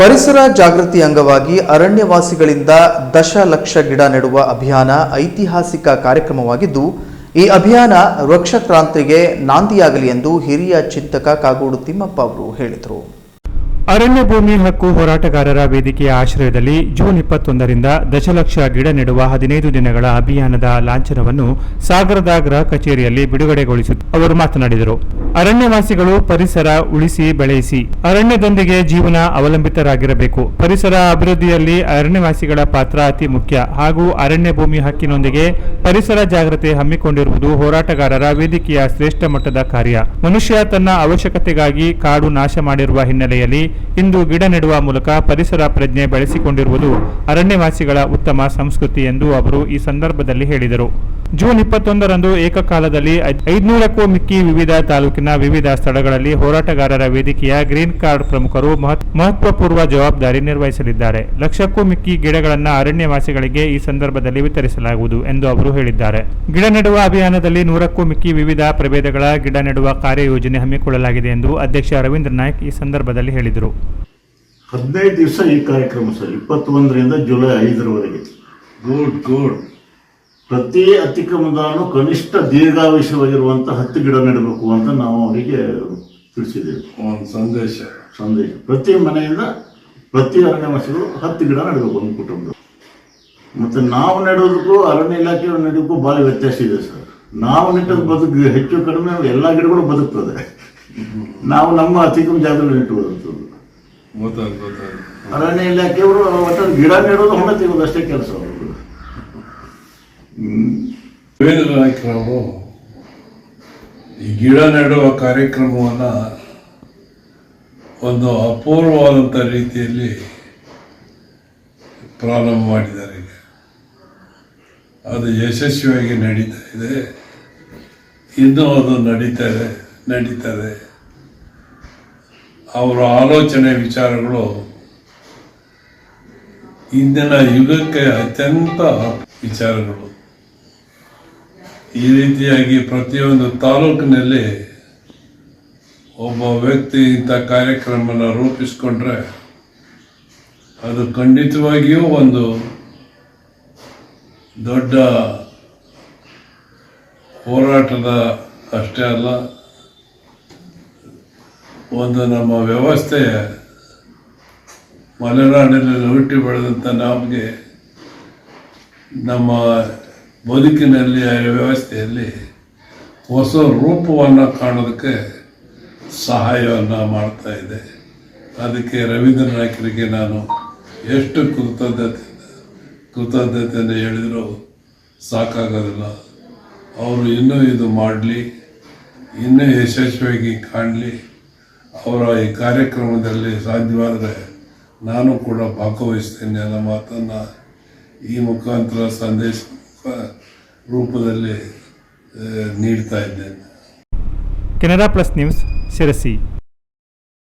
ಪರಿಸರ ಜಾಗೃತಿ ಅಂಗವಾಗಿ ಅರಣ್ಯವಾಸಿಗಳಿಂದ ದಶಲಕ್ಷ ಗಿಡ ನೆಡುವ ಅಭಿಯಾನ ಐತಿಹಾಸಿಕ ಕಾರ್ಯಕ್ರಮವಾಗಿದ್ದು, ಈ ಅಭಿಯಾನ ವೃಕ್ಷಕ್ರಾಂತಿಗೆ ನಾಂದಿಯಾಗಲಿ ಎಂದು ಹಿರಿಯ ಚಿಂತಕ ಕಾಗೋಡು ತಿಮ್ಮಪ್ಪ ಅವರು ಹೇಳಿದರು. ಅರಣ್ಯ ಭೂಮಿ ಹಕ್ಕು ಹೋರಾಟಗಾರರ ವೇದಿಕೆಯ ಆಶ್ರಯದಲ್ಲಿ ಜೂನ್ ಇಪ್ಪತ್ತೊಂದರಿಂದ ದಶಲಕ್ಷ ಗಿಡ ನೆಡುವ ಹದಿನೈದು ದಿನಗಳ ಅಭಿಯಾನದ ಲಾಂಛನವನ್ನು ಸಾಗರದ ಗೃಹ ಕಚೇರಿಯಲ್ಲಿ ಬಿಡುಗಡೆಗೊಳಿಸಿ ಅವರು ಮಾತನಾಡಿದರು. ಅರಣ್ಯವಾಸಿಗಳು ಪರಿಸರ ಉಳಿಸಿ ಬೆಳೆಯಿಸಿ ಅರಣ್ಯದೊಂದಿಗೆ ಜೀವನ ಅವಲಂಬಿತರಾಗಿರಬೇಕು. ಪರಿಸರ ಅಭಿವೃದ್ಧಿಯಲ್ಲಿ ಅರಣ್ಯವಾಸಿಗಳ ಪಾತ್ರ ಅತಿ ಮುಖ್ಯ. ಹಾಗೂ ಅರಣ್ಯ ಭೂಮಿ ಹಕ್ಕಿನೊಂದಿಗೆ ಪರಿಸರ ಜಾಗೃತಿ ಹಮ್ಮಿಕೊಂಡಿರುವುದು ಹೋರಾಟಗಾರರ ವೇದಿಕೆಯ ಶ್ರೇಷ್ಠ ಮಟ್ಟದ ಕಾರ್ಯ. ಮನುಷ್ಯ ತನ್ನ ಅವಶ್ಯಕತೆಗಾಗಿ ಕಾಡು ನಾಶ ಮಾಡಿರುವ ಹಿನ್ನೆಲೆಯಲ್ಲಿ ಇಂದು ಗಿಡ ನೆಡುವ ಮೂಲಕ ಪರಿಸರ ಪ್ರಜ್ಞೆ ಬೆಳೆಸಿಕೊಂಡಿರುವುದು ಅರಣ್ಯವಾಸಿಗಳ ಉತ್ತಮ ಸಂಸ್ಕೃತಿ ಎಂದು ಅವರು ಈ ಸಂದರ್ಭದಲ್ಲಿ ಹೇಳಿದರು. ಜೂನ್ ಇಪ್ಪತ್ತೊಂದರಂದು ಏಕಕಾಲದಲ್ಲಿ ಐದುನೂರಕ್ಕೂ ಮಿಕ್ಕಿ ವಿವಿಧ ತಾಲೂಕಿನ ವಿವಿಧ ಸ್ಥಳಗಳಲ್ಲಿ ಹೋರಾಟಗಾರರ ವೇದಿಕೆಯ ಗ್ರೀನ್ ಕಾರ್ಡ್ ಪ್ರಮುಖರು ಮಹತ್- ಮಹತ್ವಪೂರ್ವ ಜವಾಬ್ದಾರಿ ನಿರ್ವಹಿಸಲಿದ್ದಾರೆ. ಲಕ್ಷಕ್ಕೂ ಮಿಕ್ಕಿ ಗಿಡಗಳನ್ನು ಅರಣ್ಯವಾಸಿಗಳಿಗೆ ಈ ಸಂದರ್ಭದಲ್ಲಿ ವಿತರಿಸಲಾಗುವುದು ಎಂದು ಅವರು ಹೇಳಿದ್ದಾರೆ. ಗಿಡ ನೆಡುವ ಅಭಿಯಾನದಲ್ಲಿ ನೂರಕ್ಕೂ ಮಿಕ್ಕಿ ವಿವಿಧ ಪ್ರಭೇದಗಳ ಗಿಡ ನೆಡುವ ಕಾರ್ಯಯೋಜನೆ ಹಮ್ಮಿಕೊಳ್ಳಲಾಗಿದೆ ಎಂದು ಅಧ್ಯಕ್ಷ ರವೀಂದ್ರ ನಾಯ್ಕ್ ಈ ಸಂದರ್ಭದಲ್ಲಿ ಹೇಳಿದರು. ಹದಿನೈದು ದಿವಸ ಈ ಕಾರ್ಯಕ್ರಮ ಸರ್ ಇಪ್ಪತ್ತೊಂದರಿಂದ ಜುಲೈ ಐದರವರೆಗೆ. ಗುಡ್ ಗುಡ್ ಪ್ರತಿ ಅತಿಕ್ರಮದಾನು ಕನಿಷ್ಠ ದೀರ್ಘಾಯುಷ್ಯವಾಗಿರುವಂಥ ಹತ್ತು ಗಿಡ ನೆಡಬೇಕು ಅಂತ ನಾವು ಅವರಿಗೆ ತಿಳಿಸಿದ್ದೇವೆ. ಒಂದು ಸಂದೇಶ. ಸಂದೇಶ. ಪ್ರತಿ ಮನೆಯಿಂದ ಪ್ರತಿ ಅರಣ್ಯವಾಸಿಗಳು ಹತ್ತು ಗಿಡ ನೆಡಬೇಕು ಒಂದು ಕುಟುಂಬ ಮತ್ತು ನಾವು ನೆಡೋದಕ್ಕೂ ಅರಣ್ಯ ಇಲಾಖೆ ನೆಡೋಕ್ಕೂ ಭಾಳ ವ್ಯತ್ಯಾಸ ಇದೆ ಸರ್. ನಾವು ನೆಟ್ಟದ ಬದುಕು ಹೆಚ್ಚು ಕಡಿಮೆ ಎಲ್ಲ ಗಿಡಗಳು ಬದುಕ್ತದೆ. ನಾವು ನಮ್ಮ ಅತಿಕ್ರಮ ಜಾಗದಲ್ಲಿ ನೆಟ್ಟುವಂಥದ್ದು ಗೊತ್ತಾಯ್ತು ಅರಣ್ಯ ಇಲಾಖೆಯವರು ಒಟ್ಟು ಗಿಡ ನೆಡೋದು ಹೊಣೆ ತೆಗೋದು ಅಷ್ಟೇ ಕೆಲಸ ಅವರು ವೇದ ನಾಯಕರವರು ಈ ಗಿಡ ನೆಡುವ ಕಾರ್ಯಕ್ರಮವನ್ನು ಒಂದು ಅಪೂರ್ವವಾದಂಥ ರೀತಿಯಲ್ಲಿ ಪ್ರಾರಂಭ ಮಾಡಿದ್ದಾರೆ ಈಗ. ಅದು ಯಶಸ್ವಿಯಾಗಿ ನಡೀತಾ ಇದೆ. ಇನ್ನೂ ಅದು ನಡೀತಾರೆ ನಡೀತಾರೆ ಅವರ ಆಲೋಚನೆ ವಿಚಾರಗಳು ಇಂದಿನ ಯುಗಕ್ಕೆ ಅತ್ಯಂತ ವಿಚಾರಗಳು. ಈ ರೀತಿಯಾಗಿ ಪ್ರತಿಯೊಂದು ತಾಲೂಕಿನಲ್ಲಿ ಒಬ್ಬ ವ್ಯಕ್ತಿ ಇಂಥ ಕಾರ್ಯಕ್ರಮನ ರೂಪಿಸ್ಕೊಂಡ್ರೆ ಅದು ಖಂಡಿತವಾಗಿಯೂ ಒಂದು ದೊಡ್ಡ ಹೋರಾಟದ ಅಷ್ಟೇ ಅಲ್ಲ ಒಂದು ನಮ್ಮ ವ್ಯವಸ್ಥೆ ಮಲೆನಾಡಿನಲ್ಲಿ ಹುಟ್ಟಿ ಬೆಳೆದಂಥ ನಮಗೆ ನಮ್ಮ ಬದುಕಿನಲ್ಲಿ ಆ ವ್ಯವಸ್ಥೆಯಲ್ಲಿ ಹೊಸ ರೂಪವನ್ನು ಕಾಣೋದಕ್ಕೆ ಸಹಾಯವನ್ನು ಮಾಡ್ತಾ ಇದೆ. ಅದಕ್ಕೆ ರವೀಂದ್ರ ನಾಯಕರಿಗೆ ನಾನು ಎಷ್ಟು ಕೃತಜ್ಞತೆ, ಕೃತಜ್ಞತೆಯನ್ನು ಹೇಳಿದರೂ ಸಾಕಾಗೋದಿಲ್ಲ. ಅವರು ಇನ್ನೂ ಇದು ಮಾಡಲಿ, ಇನ್ನೂ ಯಶಸ್ವಿಯಾಗಿ ಕಾಣಲಿ. ಅವರ ಈ ಕಾರ್ಯಕ್ರಮದಲ್ಲಿ ಸಾಧ್ಯವಾದರೆ ನಾನು ಕೂಡ ಭಾಗವಹಿಸ್ತೇನೆ ಅನ್ನೋ ಮಾತನ್ನು ಈ ಮುಖಾಂತರ ಸಂದೇಶ ರೂಪದಲ್ಲಿ ನೀಡ್ತಾ ಇದ್ದೇನೆ. Canara plus news Sirsi.